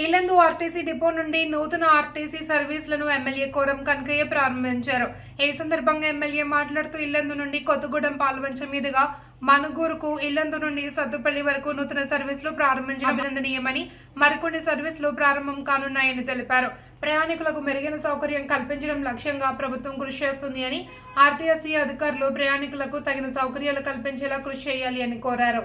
Yellandu RTC depot నుండి నూతన RTC సర్వీసులను ఎమ్మెల్యే కోరం కనకయ్య ప్రారంభించారు. ఈ సందర్భంగా ఎమ్మెల్యే మాట్లాడుతూ ఇల్లందు నుండి కొత్తగూడెం పాల్వంచ మీదుగా మనుగూరుకు ఇల్లందు నుండి సద్దుపల్లి వరకు నూతన సర్వీసులు ప్రారంభించడం అభినందనీయమని మరికొన్ని సర్వీసులు ప్రారంభం కానున్నాయని తెలిపారు. ప్రయాణికులకు మెరుగైన సౌకర్యం కల్పించడం లక్ష్యంగా ప్రభుత్వం కృషి చేస్తుంది అని ఆర్టీఎస్సీ అధికారులు ప్రయాణికులకు తగిన సౌకర్యాలు కల్పించేలా కృషి చేయాలి అని కోరారు.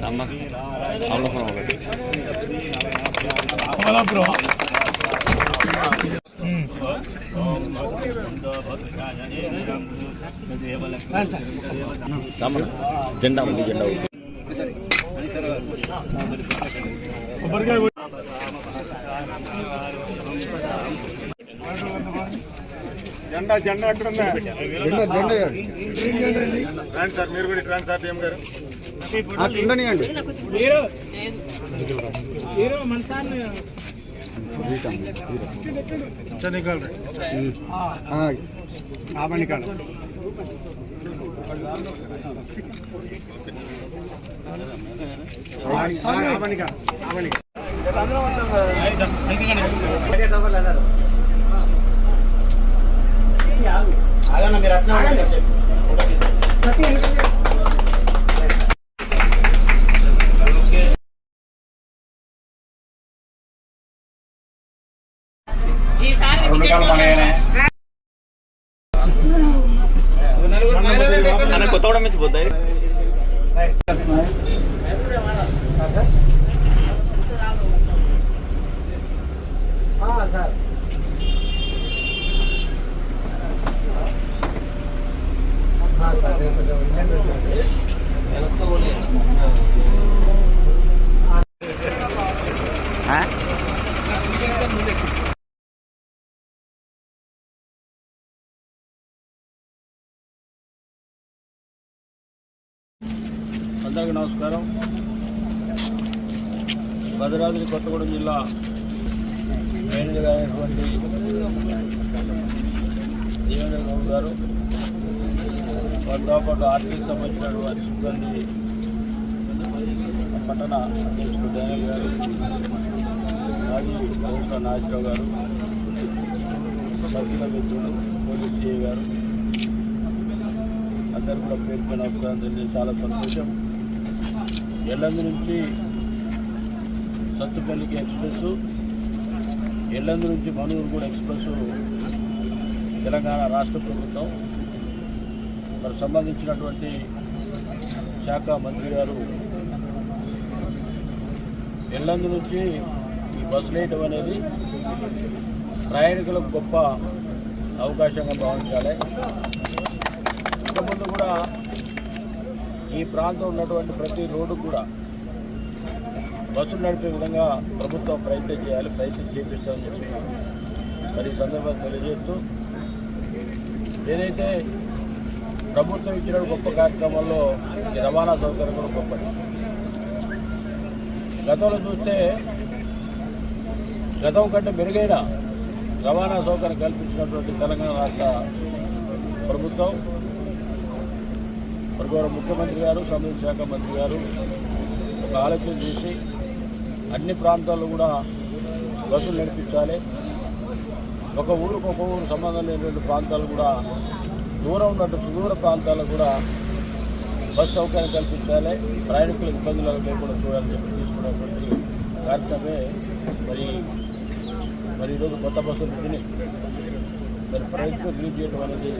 சாமா அவ்வளோ அவ்வளோ జెండా ఉంది జెండా ఉంది జెండా జెండా ఎక్కడ ఉందా? జెండా జెండా రండి సార్ మీరు కూడా రండి సార్ టీఎం గారు? ఉండనియండి చనికాల్ ఆపణికాల్ ఆపణిక ఆపణిక అన్న కొత్తగూడెం నుంచి పోద్దా ఇది? అందరికీ నమస్కారం. భద్రాద్రి కొత్తగూడెం జిల్లా మేనేజర్ అయినటువంటి దేవేంద్ర గౌడ్ గారు వారితో పాటు ఆర్టీకి సంబంధించినటువంటి సిబ్బంది పట్టణ అధ్యక్షుడు డానియల్ గారు మాజీ కమిషనర్ నాగేశ్వరరావు గారు సభ్యుల మిత్రులు పోలీస్ సిఐ గారు అందరూ కూడా పేరు నమస్కారం తెలియజేసి చాలా సంతోషం. ఎల్లందు నుంచి సత్తుపల్లికి ఎక్స్ప్రెస్ ఎల్లందు నుంచి మనుగురు కూడా ఎక్స్ప్రెస్ తెలంగాణ రాష్ట్ర ప్రభుత్వం. మరి సంబంధించినటువంటి శాఖ మంత్రి గారు ఎల్లందు నుంచి ఈ బస్సు వేయటం అనేది ప్రయాణికులకు గొప్ప అవకాశంగా భావించాలి. ఇంతకుముందు కూడా ఈ ప్రాంతం ఉన్నటువంటి ప్రతి రోడ్డు కూడా బస్సులు నడిపే విధంగా ప్రభుత్వం ప్రయత్నం చేయాలి ప్రయత్నం చేపిస్తామని చెప్పి మరి సందర్భంగా తెలియజేస్తూ ఏదైతే ప్రభుత్వం ఇచ్చిన గొప్ప కార్యక్రమంలో ఈ రవాణా సౌకర్యం కూడా గొప్పది. గతంలో చూస్తే గతం కంటే మెరుగైన రవాణా సౌకర్యం కల్పించినటువంటి తెలంగాణ రాష్ట్ర ప్రభుత్వం మరి గౌరవ ముఖ్యమంత్రి గారు సంయుక్త శాఖ మంత్రి గారు ఒక ఆలోచన చేసి అన్ని ప్రాంతాల్లో కూడా బస్సులు నడిపించాలి. ఒక ఊరికి ఒక ఊరు సంబంధం లేనటువంటి ప్రాంతాలు కూడా దూరం ఉన్నట్టు సుదూర ప్రాంతాలకు కూడా బస్ సౌకర్యం కల్పించాలి. ప్రయాణికులకు ఇబ్బందులు లేకుండా చూడాలని చెప్పి తీసుకున్నటువంటి కార్యక్రమే మరి మరి ఈరోజు కొత్త బస్సులు తిని మరి ప్రయత్నం రిలీజ్ చేయడం అనేది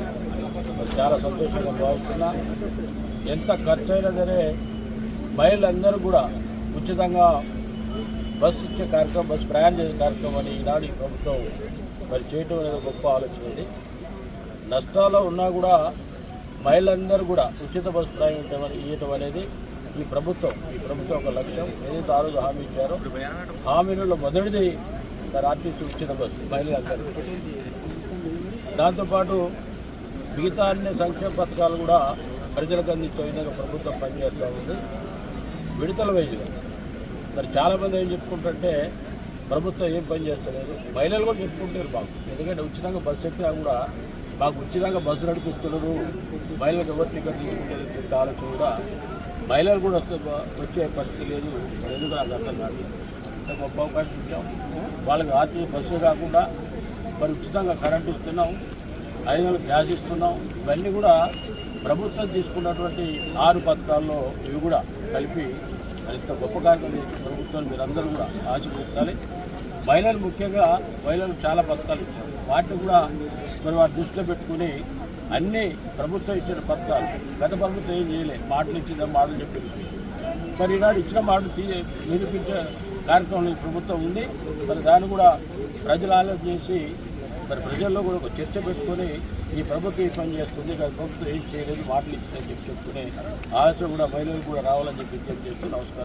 మరి చాలా సంతోషంగా భావిస్తున్నా. ఎంత ఖర్చు అయినా సరే మహిళలందరూ కూడా ఉచితంగా బస్సు ఇచ్చే కార్యక్రమం బస్సు ప్రయాణం చేసే కార్యక్రమం అని ఈనాడు ఈ ప్రభుత్వం మరి చేయటం అనేది గొప్ప ఆలోచన ఉంది నష్టాల్లో ఉన్నా కూడా మహిళలందరూ కూడా ఉచిత బస్సు ప్రయాణం ఇవ్వటం అనేది ఈ ప్రభుత్వం ఈ ప్రభుత్వం ఒక లక్ష్యం. ఏదైతే ఆ రోజు హామీ ఇచ్చారో హామీలలో మొదటిది ఆర్టీసీ ఉచిత బస్సు మహిళలందరూ. దాంతోపాటు మిగతా అన్ని సంక్షేమ పథకాలు కూడా ప్రజలకు అందించే విధంగా ప్రభుత్వం పనిచేస్తూ ఉంది. విడతల వైద్యులు మరి చాలామంది ఏం చెప్పుకుంటుంటే ప్రభుత్వం ఏం పని చేస్తలేదు. మహిళలు కూడా చెప్పుకుంటారు బాబు. ఎందుకంటే ఉచితంగా బస్సు ఎక్కినా కూడా మాకు ఉచితంగా బస్సు నడిపిస్తున్నారు. మహిళలకు ఎవరు టికెట్ తీసుకుంటే ఆలోచన కూడా మహిళలు కూడా వస్తే వచ్చే పరిస్థితి లేదు. ఎందుకు నాకు అర్థం కాదు. గొప్ప అవకాశం ఇచ్చాం. వాళ్ళకి ఆర్టీసీ బస్సు కాకుండా మరి ఉచితంగా కరెంట్ ఇస్తున్నాం ఐదు వందలు గ్యాస్ ఇస్తున్నాం ఇవన్నీ కూడా ప్రభుత్వం తీసుకున్నటువంటి ఆరు పథకాల్లో ఇవి కూడా కలిపి మరి ఇంత గొప్ప కార్యక్రమం చేసిన ప్రభుత్వాన్ని మీరందరూ కూడా ఆశీర్వదించాలి. మహిళలు ముఖ్యంగా మహిళలు చాలా పథకాలు ఇచ్చారు. వాటిని కూడా మరి వాటి దృష్టిలో పెట్టుకుని అన్ని ప్రభుత్వం ఇచ్చిన పథకాలు గత ప్రభుత్వం ఏం చేయలే మాటలు ఇచ్చిందా మాటలు చెప్పింది మరి ఈనాడు ఇచ్చిన మాటలు తీ నిరూపించే కార్యక్రమం ప్రభుత్వం ఉంది. మరి దాన్ని కూడా ప్రజలు ఆలోచన చేసి మరి ప్రజల్లో కూడా ఒక చర్చ పెట్టుకొని ఈ ప్రభుత్వం ఈ పని చేస్తుంది ప్రభుత్వం ఏం చేయలేదు మాటలు ఇచ్చిందని చెప్పి చెప్పుకునే ఆలోచన కూడా మహిళలు కూడా రావాలని చెప్పి విజ్ఞప్తి చేస్తూ నమస్కారం.